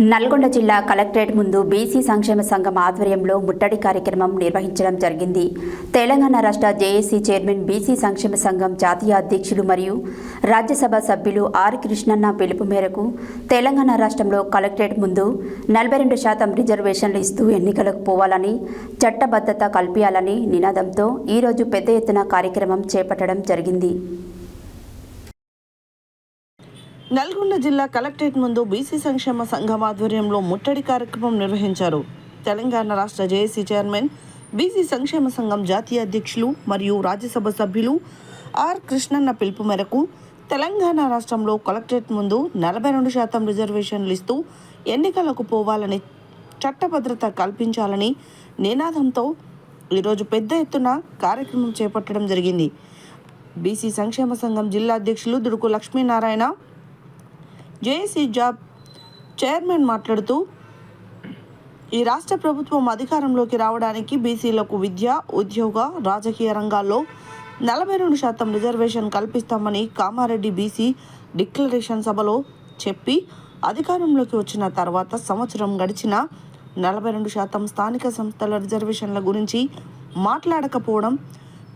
నల్గొండ జిల్లా కలెక్టరేట్ ముందు బీసీ సంక్షేమ సంఘం ఆధ్వర్యంలో ముట్టడి కార్యక్రమం నిర్వహించడం జరిగింది. తెలంగాణ రాష్ట్ర జేఏసీ చైర్మన్ బీసీ సంక్షేమ సంఘం జాతీయ అధ్యక్షులు మరియు రాజ్యసభ సభ్యులు ఆర్ కృష్ణన్న పిలుపు మేరకు తెలంగాణ రాష్ట్రంలో కలెక్టరేట్ ముందు నలభై రెండు శాతం రిజర్వేషన్లు ఇస్తూ ఎన్నికలకు పోవాలని చట్టబద్ధత కల్పించాలని నినాదంతో ఈరోజు పెద్ద ఎత్తున కార్యక్రమం చేపట్టడం జరిగింది. నల్గొండ జిల్లా కలెక్టరేట్ ముందు బీసీ సంక్షేమ సంఘం ఆధ్వర్యంలో ముట్టడి కార్యక్రమం నిర్వహించారు. తెలంగాణ రాష్ట్ర జేఏసీ చైర్మన్ బీసీ సంక్షేమ సంఘం జాతీయ అధ్యక్షులు మరియు రాజ్యసభ సభ్యులు ఆర్ కృష్ణన్న పిలుపు మేరకు తెలంగాణ రాష్ట్రంలో కలెక్టరేట్ ముందు నలభై రెండు శాతం రిజర్వేషన్లు ఇస్తూ ఎన్నికలకు పోవాలని చట్టభద్రత కల్పించాలని నినాదంతో ఈరోజు పెద్ద ఎత్తున కార్యక్రమం చేపట్టడం జరిగింది. బీసీ సంక్షేమ సంఘం జిల్లా అధ్యక్షులు Duduku Lakshminarayana JAC job chairman మాట్లాడుతూ ఈ రాష్ట్ర ప్రభుత్వం అధికారంలోకి రావడానికి బీసీలకు విద్య ఉద్యోగ రాజకీయ రంగాల్లో నలభై రెండు శాతం రిజర్వేషన్ కల్పిస్తామని కామారెడ్డి బీసీ డిక్లరేషన్ సభలో చెప్పి అధికారంలోకి వచ్చిన తర్వాత సంవత్సరం గడిచిన నలభై రెండు శాతం స్థానిక సంస్థల రిజర్వేషన్ల గురించి మాట్లాడకపోవడం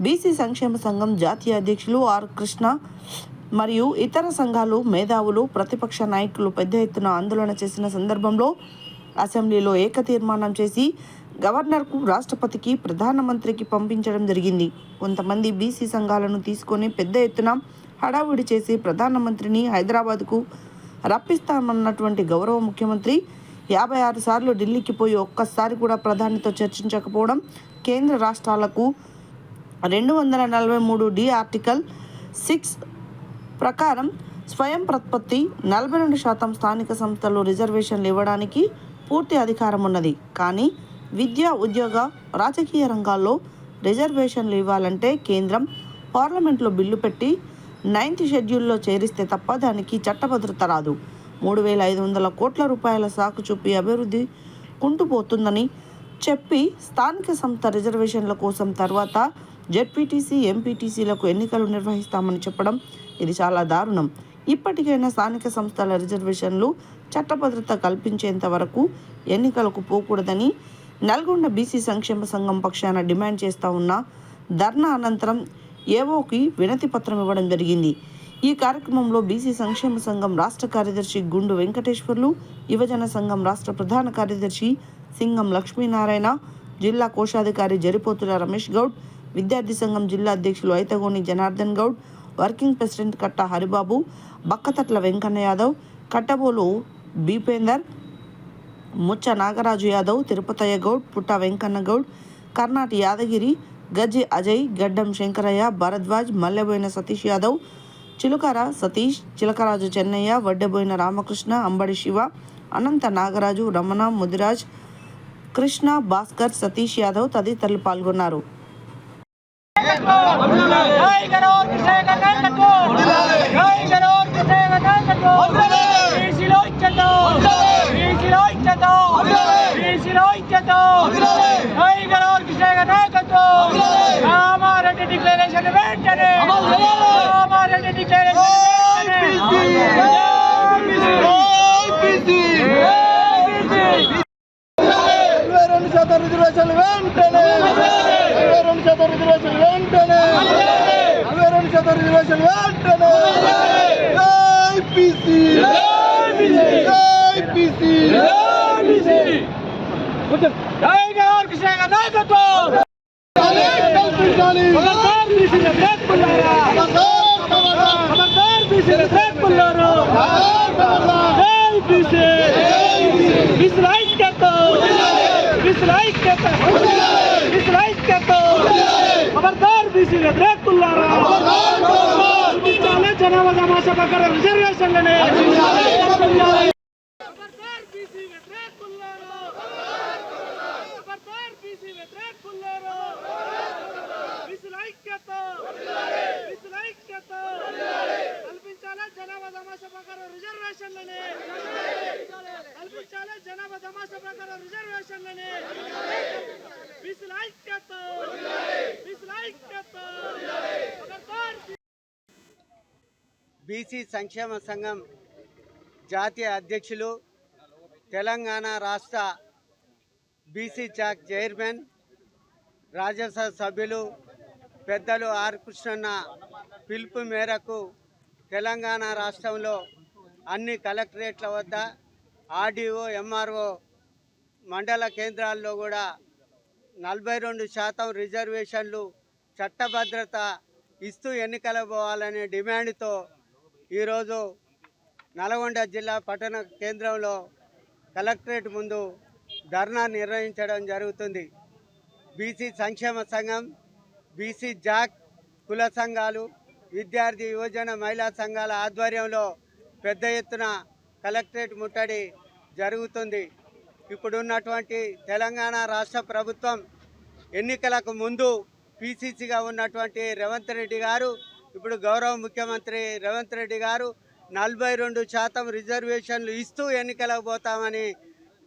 బీసీ సంక్షేమ సంఘం జాతీయ అధ్యక్షులు ఆర్ కృష్ణ మరియు ఇతర సంఘాలు మేధావులు ప్రతిపక్ష నాయకులు పెద్ద ఎత్తున ఆందోళన చేసిన సందర్భంలో అసెంబ్లీలో ఏక తీర్మానం చేసి గవర్నర్కు రాష్ట్రపతికి ప్రధానమంత్రికి పంపించడం జరిగింది. కొంతమంది బీసీ సంఘాలను తీసుకొని పెద్ద ఎత్తున హడావుడి చేసి ప్రధానమంత్రిని హైదరాబాద్కు రప్పిస్తామన్నటువంటి గౌరవ ముఖ్యమంత్రి యాభై ఆరు సార్లు ఢిల్లీకి పోయి ఒక్కసారి కూడా ప్రధానితో చర్చించకపోవడం కేంద్ర రాష్ట్రాలకు రెండు వందల నలభై మూడు డి ఆర్టికల్ సిక్స్ ప్రకారం స్వయం ప్రత్పత్తి నలభై రెండు శాతం స్థానిక సంస్థలు రిజర్వేషన్లు ఇవ్వడానికి పూర్తి అధికారం ఉన్నది. కానీ విద్య ఉద్యోగ రాజకీయ రంగాల్లో రిజర్వేషన్లు ఇవ్వాలంటే కేంద్రం పార్లమెంట్లో బిల్లు పెట్టి నైన్త్ షెడ్యూల్లో చేరిస్తే తప్ప దానికి చట్టభద్రత రాదు. మూడు వేల ఐదు వందల కోట్ల రూపాయల సాకు చూపి అభివృద్ధి కుంటుపోతుందని చెప్పి స్థానిక సంస్థ రిజర్వేషన్ల కోసం తర్వాత జెడ్పీటీసీ ఎంపీటీసీలకు ఎన్నికలు నిర్వహిస్తామని చెప్పడం ఇది చాలా దారుణం. ఇప్పటికైనా స్థానిక సంస్థల రిజర్వేషన్లు చట్టభద్రత కల్పించేంత వరకు ఎన్నికలకు పోకూడదని నల్గొండ బీసీ సంక్షేమ సంఘం పక్షాన డిమాండ్ చేస్తా ఉన్న ధర్నా అనంతరం ఏవోకి వినతి పత్రం ఇవ్వడం జరిగింది. ఈ కార్యక్రమంలో బీసీ సంక్షేమ సంఘం రాష్ట్ర కార్యదర్శి గుండు వెంకటేశ్వర్లు యువజన సంఘం రాష్ట్ర ప్రధాన కార్యదర్శి సింగం లక్ష్మీనారాయణ జిల్లా కోశాధికారి జరిపోతుల రమేష్ గౌడ్ విద్యార్థి సంఘం జిల్లా అధ్యక్షులు ఐతగోని జనార్దన్ గౌడ్ వర్కింగ్ ప్రెసిడెంట్ కట్ట హరిబాబు బక్కతట్ల వెంకన్న యాదవ్ కట్టబోలు బీపేందర్ ముచ్చ నాగరాజు యాదవ్ తిరుపతయ్య గౌడ్ పుట్ట వెంకన్న గౌడ్ కర్ణాటి యాదగిరి గజ్జి అజయ్ గడ్డం శంకరయ్య భరద్వాజ్ మల్లెబోయిన సతీష్ యాదవ్ చిలుకర సతీష్ చిలకరాజు చెన్నయ్య వడ్డెబోయిన రామకృష్ణ అంబడి శివ అనంత నాగరాజు రమణ ముదిరాజ్ కృష్ణ భాస్కర్ సతీష్ యాదవ్ తదితరులు పాల్గొన్నారు. రామారెడ్డి డిక్లరేషన్ వెంటనే. రామారెడ్డి డిక్లరేషన్ ఇరవై రెండు శాతం రిజర్వేషన్ వెంటనే ఇరవై రెండు శాతం రిజర్వేషన్ వెంటనే ఇరవై రెండు శాతం రిజర్వేషన్ వెంటనే జైపీసీ జైపీసీ జై గణోర్ కృష్ణ నాయకత్వం కల్పించాలి ఖబర్దార్ బీసీల బ్రేక్ పుల్లారా ఖబర్దార్ బీసీల బ్రేక్ పుల్లారు జై బీసీ బీసీల ఐక్యత బీసీల ఐక్యత బీసీల ఐక్యత ఖబర్దార్ బీసీల బ్రేక్ పుల్లారా కల్పించాలి. జనాభా సమాస ప్రకారం రిజర్వేషన్లని. ఖబర్దార్ బీసీల బ్రేక్ పుల్లారు ఖబర్దార్ బీసీల బ్రేక్ పుల్లారు బీసీల ఐక్యత బీసీల ఐక్యత కల్పించాలి. జనాభా తమాషా ప్రకారం రిజర్వేషన్లని. కల్పించాలి. జనాభా తమాషా ప్రకారం రిజర్వేషన్లని. బీసీల ఐక్యత బీసీల ఐక్యత బీసీ సంక్షేమ సంఘం జాతీయ అధ్యక్షులు తెలంగాణ రాష్ట్ర బీసీ చాక్ చైర్మన్ రాజ్యసభ సభ్యులు పెద్దలు ఆర్ కృష్ణన్న పిలుపు మేరకు తెలంగాణ రాష్ట్రంలో అన్ని కలెక్టరేట్ల వద్ద ఆర్డీఓ ఎంఆర్ఓ మండల కేంద్రాల్లో కూడా నలభై రెండు శాతం రిజర్వేషన్లు చట్టభద్రత ఇస్తూ ఎన్నికలు పోవాలనే డిమాండ్తో ఈరోజు నల్గొండ జిల్లా పట్టణ కేంద్రంలో కలెక్టరేట్ ముందు ధర్నా నిర్వహించడం జరుగుతుంది. బీసీ సంక్షేమ సంఘం బీసీ జాక్ కుల సంఘాలు విద్యార్థి యువజన మహిళా సంఘాల ఆధ్వర్యంలో పెద్ద ఎత్తున కలెక్టరేట్ ముట్టడి జరుగుతుంది. ఇప్పుడున్నటువంటి తెలంగాణ రాష్ట్ర ప్రభుత్వం ఎన్నికలకు ముందు పీసీసీగా ఉన్నటువంటి రేవంత్ రెడ్డి గారు ఇప్పుడు గౌరవ ముఖ్యమంత్రి రేవంత్ రెడ్డి గారు నలభై రెండు శాతం రిజర్వేషన్లు ఇస్తూ ఎన్నికలకు పోతామని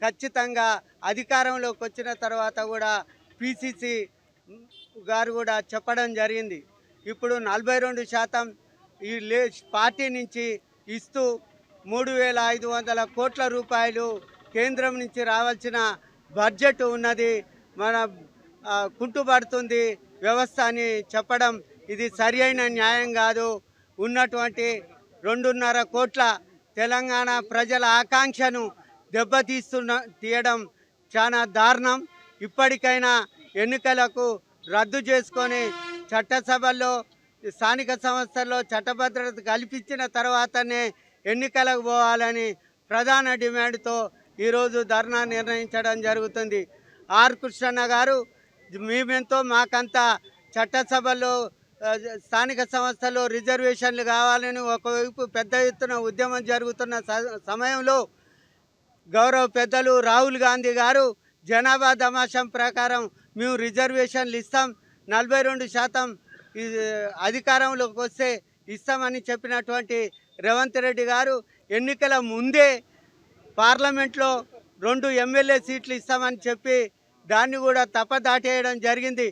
ఖచ్చితంగా అధికారంలోకి వచ్చిన తర్వాత కూడా పీసీసీ గారు కూడా చెప్పడం జరిగింది. ఇప్పుడు నలభై రెండు శాతం ఈ లే పార్టీ నుంచి ఇస్తూ మూడు వేల ఐదు వందల కోట్ల రూపాయలు కేంద్రం నుంచి రావాల్సిన బడ్జెట్ ఉన్నది. మన కుంటుపడుతుంది వ్యవస్థ అని చెప్పడం ఇది సరి అయిన న్యాయం కాదు. ఉన్నటువంటి రెండున్నర కోట్ల తెలంగాణ ప్రజల ఆకాంక్షను దెబ్బతీస్తున్న తీయడం చాలా దారుణం. ఇప్పటికైనా ఎన్నికలకు రద్దు చేసుకొని చట్టసభల్లో స్థానిక సంస్థల్లో చట్టభద్రత కల్పించిన తర్వాతనే ఎన్నికలకు పోవాలని ప్రధాన డిమాండ్తో ఈరోజు ధర్నా నిర్ణయించడం జరుగుతుంది. ఆర్ కృష్ణన్న గారు మేమెంతో మాకంతా చట్టసభల్లో స్థానిక సంస్థలు రిజర్వేషన్లు కావాలని ఒకవైపు పెద్ద ఎత్తున ఉద్యమం జరుగుతున్న స- సమయంలో గౌరవ పెద్దలు రాహుల్ గాంధీ గారు జనాభా దమాషం ప్రకారం మేము రిజర్వేషన్లు ఇస్తాం నలభై రెండు శాతం అధికారంలోకి వస్తే ఇస్తామని చెప్పినటువంటి రేవంత్ రెడ్డి గారు ఎన్నికల ముందే పార్లమెంట్లో రెండు ఎమ్మెల్యే సీట్లు ఇస్తామని చెప్పి దాన్ని కూడా తప్పదాటేయడం జరిగింది.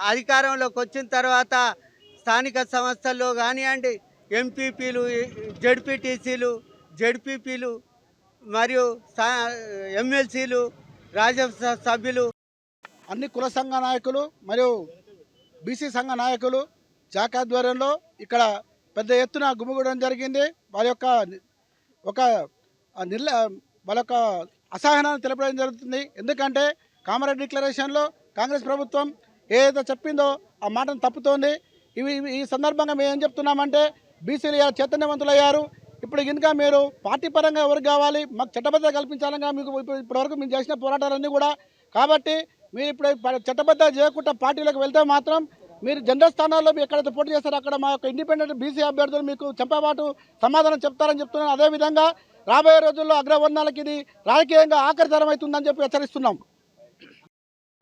అధికారంలోకి వచ్చిన తర్వాత స్థానిక సంస్థల్లో కానివ్వండి ఎంపీపీలు జడ్పీటీసీలు జడ్పీపీలు మరియు స్థా- ఎమ్మెల్సీలు రాజ్యసభ సభ్యులు. అన్ని కుల సంఘ నాయకులు మరియు బీసీ సంఘ నాయకులు జాక్ ఆధ్వర్యంలో ఇక్కడ పెద్ద ఎత్తున గుమిగూడడం జరిగింది. వారి యొక్క ఒక నిర్ల వాళ్ళ యొక్క అసహనాన్ని తెలపడం జరుగుతుంది. ఎందుకంటే కామారెడ్డి డిక్లరేషన్లో కాంగ్రెస్ ప్రభుత్వం ఏదైతే చెప్పిందో ఆ మాటను తప్పుతోంది. ఇవి ఈ సందర్భంగా మేము ఏం చెప్తున్నామంటే బీసీలు ఇలా చైతన్యవంతులయ్యారు. ఇప్పుడు ఇంకా మీరు పార్టీ పరంగా ఎవరికి కావాలి మాకు చట్టబద్ధత కల్పించాలని మీకు ఇప్పుడు- ఇప్పటివరకు మేము చేసిన పోరాటాలన్నీ కూడా. కాబట్టి మీరు ఇప్పుడు చట్టబద్ధ చేయకుండా పార్టీలకు వెళ్తే మాత్రం మీరు జనరల్ స్థానాల్లో మీరు ఎక్కడైతే పోటీ చేస్తారో అక్కడ మా యొక్క ఇండిపెండెంట్ బీసీ అభ్యర్థులు మీకు చెంపబాటు సమాధానం చెప్తారని చెప్తున్నాను అదేవిధంగా రాబోయే రోజుల్లో అగ్రవర్ణాలకు ఇది రాజకీయంగా ఆఖరితరం అవుతుందని చెప్పి హెచ్చరిస్తున్నాం.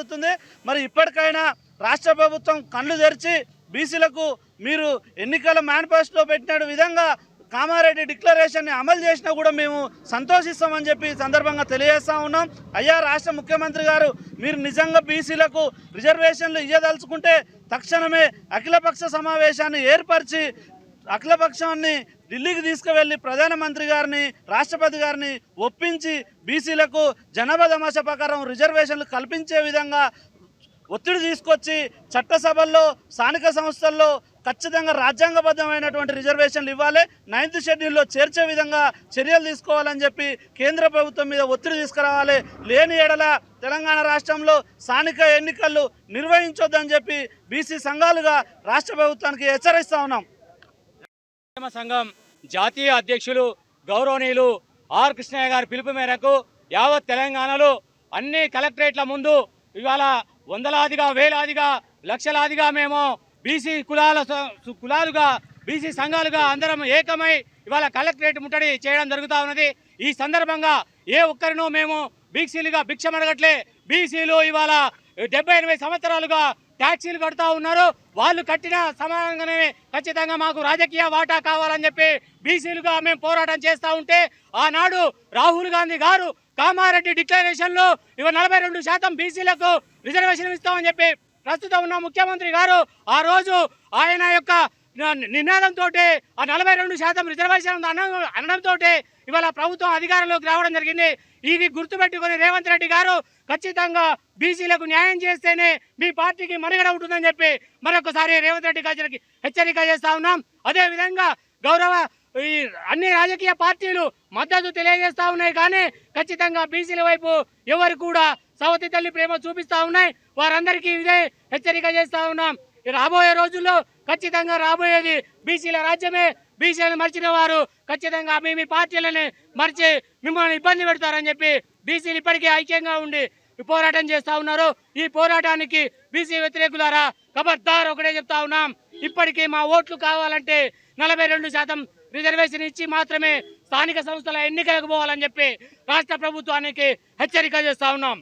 జరుగుతుంది. మరి ఇప్పటికైనా రాష్ట్ర ప్రభుత్వం కళ్ళు తెరిచి బీసీలకు మీరు ఎన్నికల మేనిఫెస్టోలో పెట్టిన విధంగా కామారెడ్డి డిక్లరేషన్ని అమలు చేసినా కూడా మేము సంతోషిస్తామని చెప్పి సందర్భంగా తెలియజేస్తా ఉన్నాం. అయ్యా రాష్ట్ర ముఖ్యమంత్రి గారు మీరు నిజంగా బీసీలకు రిజర్వేషన్లు ఇవ్వదలుచుకుంటే తక్షణమే అఖిలపక్ష సమావేశాన్ని ఏర్పరిచి అఖిలపక్షాన్ని ఢిల్లీకి తీసుకువెళ్ళి ప్రధానమంత్రి గారిని రాష్ట్రపతి గారిని ఒప్పించి బీసీలకు జనాభా దమాష ప్రకారం రిజర్వేషన్లు కల్పించే విధంగా ఒత్తిడి తీసుకొచ్చి చట్టసభల్లో స్థానిక సంస్థల్లో ఖచ్చితంగా రాజ్యాంగబద్ధమైనటువంటి రిజర్వేషన్లు ఇవ్వాలి. నైన్త్ షెడ్యూల్లో చేర్చే విధంగా చర్యలు తీసుకోవాలని చెప్పి కేంద్ర ప్రభుత్వం మీద ఒత్తిడి తీసుకురావాలి. లేని ఎడల తెలంగాణ రాష్ట్రంలో స్థానిక ఎన్నికలు నిర్వహించొద్దని చెప్పి బీసీ సంఘాలుగా రాష్ట్ర ప్రభుత్వానికి హెచ్చరిస్తా ఉన్నాం. సంక్షేమ సంఘం జాతీయ అధ్యక్షులు గౌరవనీయులు ఆర్ కృష్ణయ్య గారి పిలుపు మేరకు యావత్ తెలంగాణలో అన్ని కలెక్టరేట్ల ముందు ఇవాళ వందలాదిగా వేలాదిగా లక్షలాదిగా మేము బీసీ కులాల కులాలుగా బీసీ సంఘాలుగా అందరం ఏకమై ఇవాళ కలెక్టరేట్ ముట్టడి చేయడం జరుగుతూ ఉన్నది. ఈ సందర్భంగా ఏ ఒక్కరినో మేము బీసీలుగా భిక్షం బీసీలు ఇవాళ డెబ్బై ఎనభై సంవత్సరాలుగా ట్యాక్సీలు కడుతూ ఉన్నారు. వాళ్ళు కట్టిన సమానంగానే ఖచ్చితంగా మాకు రాజకీయ వాటా కావాలని చెప్పి బీసీలుగా మేము పోరాటం చేస్తూ ఉంటే ఆనాడు రాహుల్ గాంధీ గారు కామారెడ్డి డిక్లరేషన్లో ఇవ నలభై రెండు శాతం బీసీలకు రిజర్వేషన్ ఇస్తామని చెప్పి ప్రస్తుతం ఉన్న ముఖ్యమంత్రి గారు ఆ రోజు ఆయన యొక్క నినాదంతో ఆ నలభై రెండు శాతం రిజర్వేషన్ అనడంతో ఇవాళ ప్రభుత్వం అధికారంలోకి రావడం జరిగింది. ఇది గుర్తుపెట్టుకుని రేవంత్ రెడ్డి గారు ఖచ్చితంగా బీసీలకు న్యాయం చేస్తేనే మీ పార్టీకి మనుగడ ఉంటుందని చెప్పి మరొకసారి రేవంత్ రెడ్డి గారికి హెచ్చరిక చేస్తా ఉన్నాం. అదేవిధంగా గౌరవ ఈ అన్ని రాజకీయ పార్టీలు మద్దతు తెలియజేస్తా ఉన్నాయి కానీ ఖచ్చితంగా బీసీల వైపు ఎవరు కూడా సవతి తల్లి ప్రేమ చూపిస్తా ఉన్నాయి. వారందరికీ ఇదే హెచ్చరిక చేస్తా ఉన్నాం. రాబోయే రోజుల్లో ఖచ్చితంగా రాబోయేది బీసీల రాజ్యమే. బీసీలను మర్చిన వారు ఖచ్చితంగా మీ మీ పార్టీలని మర్చి మిమ్మల్ని ఇబ్బంది పెడతారని చెప్పి బీసీలు ఇప్పటికే ఐక్యంగా ఉండి పోరాటం చేస్తా ఉన్నారు. ఈ పోరాటానికి బీసీ వ్యతిరేకులారా ఖబర్దార్ ఒకటే చెప్తా ఉన్నాం. ఇప్పటికీ మా ఓట్లు కావాలంటే నలభై రెండు శాతం రిజర్వేషన్ ఇచ్చి మాత్రమే స్థానిక సంస్థల ఎన్నికలకు పోవాలని చెప్పి రాష్ట్ర ప్రభుత్వానికి హెచ్చరిక చేస్తా ఉన్నాం.